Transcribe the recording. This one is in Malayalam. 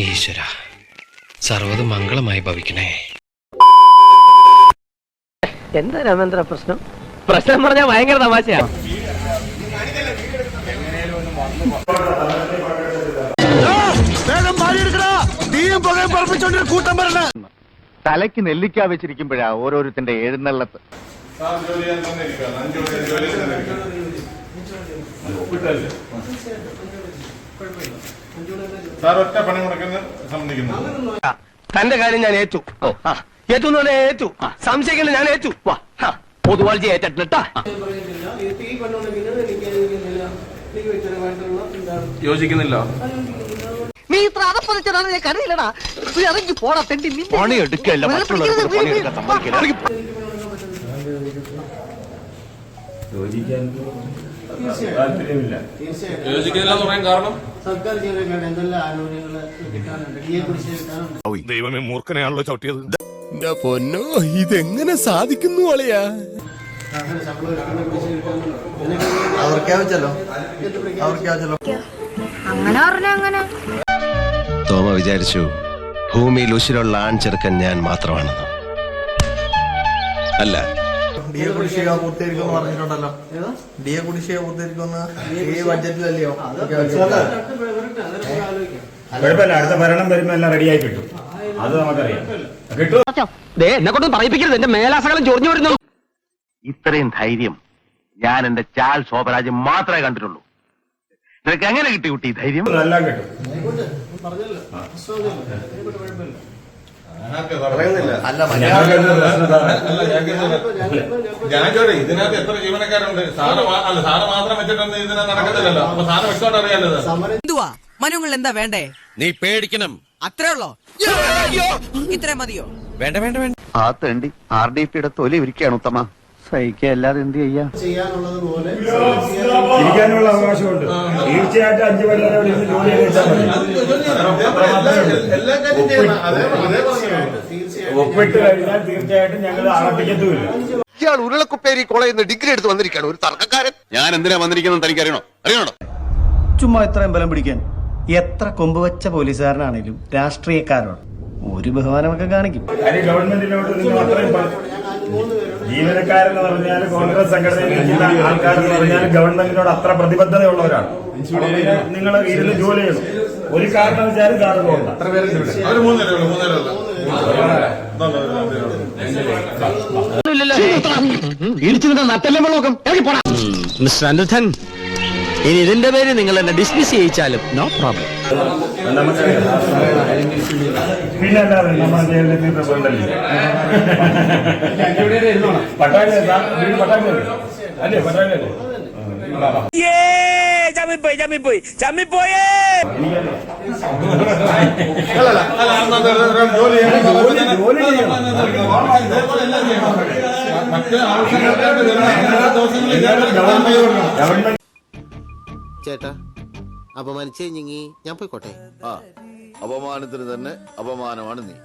ഈശ്വര സർവത് മംഗളമായി ഭവിക്കണേ. എന്താ രാമേന്ദ്ര പ്രശ്നം? പ്രശ്നം പറഞ്ഞാൽ ഭയങ്കര തമാശയാ. തലയ്ക്ക് നെല്ലിക്ക വെച്ചിരിക്കുമ്പോഴാ ഓരോരുത്തന്റെ എഴുന്നള്ളത്ത്. സാർ ഒറ്റ പണി മുടക്കുന്ന സംബന്ധിക്കുന്നു തന്റെ കാര്യം ഞാൻ ഏറ്റു. ആ, ഏറ്റു എന്ന് പറഞ്ഞാൽ ഏറ്റു സംശയിക്കുന്നത് ഞാൻ ഏറ്റു. വാ. പൊതുവാഴ്ച ഏറ്റിട്ടാ യോജിക്കുന്നില്ല. നീ ഇത്ര അതപ്പതിച്ചതാണ് ഞാൻ കരുതിയില്ലടാ. നീ ഇറങ്ങി പോടാ തെണ്ടി പണി പണിയെടുക്കാൻ സമ്മതിക്കില്ല. താല്പര്യമില്ല. പറയാൻ കാരണം? സർക്കാർ ജീവനക്കാരുടെ എന്തെല്ലാം ആനുകൂല്യങ്ങൾ കിട്ടാനുണ്ട്? ഡി എ കുടിശ്ശിക കിട്ടാനുണ്ട് ദൈവമേ മൂർഖനെയാണല്ലോ ചവിട്ടിയത്. പൊന്നോ ഇതെങ്ങനെ സാധിക്കുന്നു അളിയാ? ശമ്പളം കിട്ടുന്ന കിട്ടാനുണ്ട്? അങ്ങനെ പറഞ്ഞ അങ്ങനെ. തോമ വിചാരിച്ചു ഭൂമിയിൽ ഉശിരുള്ള ആൺ ചെറുക്കൻ ഞാൻ മാത്രമാണെന്ന്. അല്ല ഡി എ കുടിശ്ശിക പൂർത്തീകരിക്കുമെന്ന് പറഞ്ഞിട്ടുണ്ടല്ലോ. ഡി എ കുടിശ്ശിക പൂർത്തീകരിക്കുമെന്ന് ഈ ബഡ്ജറ്റിലല്ലയോ? കുഴപ്പമില്ല. അടുത്ത ഭരണം വരുമ്പോ എല്ലാം റെഡിയായി കിട്ടും. അത് നമുക്കറിയാം. കിട്ടും. ദേ എന്നെ കൊണ്ട് പറയിപ്പിക്കരുത്. എന്റെ മേലാസകലം ചൊറിഞ്ഞു വരുന്നു. ഇത്രയും ധൈര്യം ഞാൻ എന്റെ ചാൽ ശോഭരാജ് മാത്രമേ കണ്ടിട്ടുള്ളൂ. നിനക്ക് എങ്ങനെ കിട്ടി കുട്ടി ധൈര്യം? എല്ലാം കിട്ടും. അല്ല ഞാൻ ചോട്ടെ ഇതിനകത്ത് എത്ര ജീവനക്കാരുണ്ട് സാറ് അല്ല സാറ് മാത്രം വെച്ചിട്ടൊന്നും ഇതിനെ നടക്കത്തില്ലല്ലോ അപ്പൊ സാറ് വെച്ചോണ്ട് അറിയാലോ. എന്തുവാ മനുങ്ങൾ എന്താ വേണ്ടേ നീ പേടിക്കണം അത്രേ ഉള്ളോ ഇത്രേ മതിയോ വേണ്ട വേണ്ട വേണ്ട ആ തേണ്ടി ആർ ഡി പിയുടെ തൊലി ഒരുക്കുകയാണ് ഉത്തമ സഹിക്കുക അല്ലാതെ എന്ത് ചെയ്യാ ചെയ്യാനുള്ളത് പോലെ ഇരിക്കാനുള്ള അവകാശമുണ്ട് തീർച്ചയായിട്ടും അഞ്ചു പേര് ജോലി ഒപ്പിട്ട് കഴിഞ്ഞാൽ തീർച്ചയായിട്ടും ഞങ്ങൾ ആരംഭിക്കത്തുമില്ല ഇയാൾ ഉരുളക്കുപ്പേരി കോളേജിൽ നിന്ന് ഡിഗ്രി എടുത്ത് വന്നിരിക്കുകയാണ്. ഒരു തർക്കക്കാരൻ. ഞാൻ എന്തിനാ വന്നിരിക്കുന്നത് തനിക്ക് അറിയണോ? അറിയണോ ചുമ്മാ ഇത്രയും ബലം പിടിക്കാൻ. എത്ര കൊമ്പ് വെച്ച പോലീസുകാരനാണേലും രാഷ്ട്രീയക്കാരോട് ഒരു ബഹുമാനമൊക്കെ കാണിക്കും. ഗവൺമെന്റിനോട് അത്രയും ജീവനക്കാരെന്ന് പറഞ്ഞാൽ കോൺഗ്രസ് സംഘടനയിൽ ഇരിക്കുന്ന ആൾക്കാരെന്ന് പറഞ്ഞാൽ ഗവൺമെന്റിനോട് അത്ര പ്രതിബദ്ധതയുള്ളവരാണ്. നിങ്ങൾ ഇരുന്ന് ജോലി ചെയ്യണം. ഒരു കാരണം വെച്ചാലും കാരണം പോകണ്ട അവർ മൂന്നേരേ ഉള്ളൂ മൂന്നേരേ ഇടിച്ചു നട്ടെല്ലാം ഇറങ്ങി പോടാ മിസ്റ്റർ അനിരുദ്ധൻ ഇനി ഇതിന്റെ പേര് നിങ്ങൾ എന്നെ ഡിസ്മിസ് ചെയ്യിച്ചാലും നോ പ്രോബ്ലം മറ്റേ ആവശ്യങ്ങൾക്കായിട്ട് ഗവൺമെന്റ് ചേട്ടാ അപമാനിച്ചേ ഞങ്ങി. ഞാൻ പോയിക്കോട്ടെ? ആ. അപമാനത്തിന് തന്നെ അപമാനമാണ് നീ.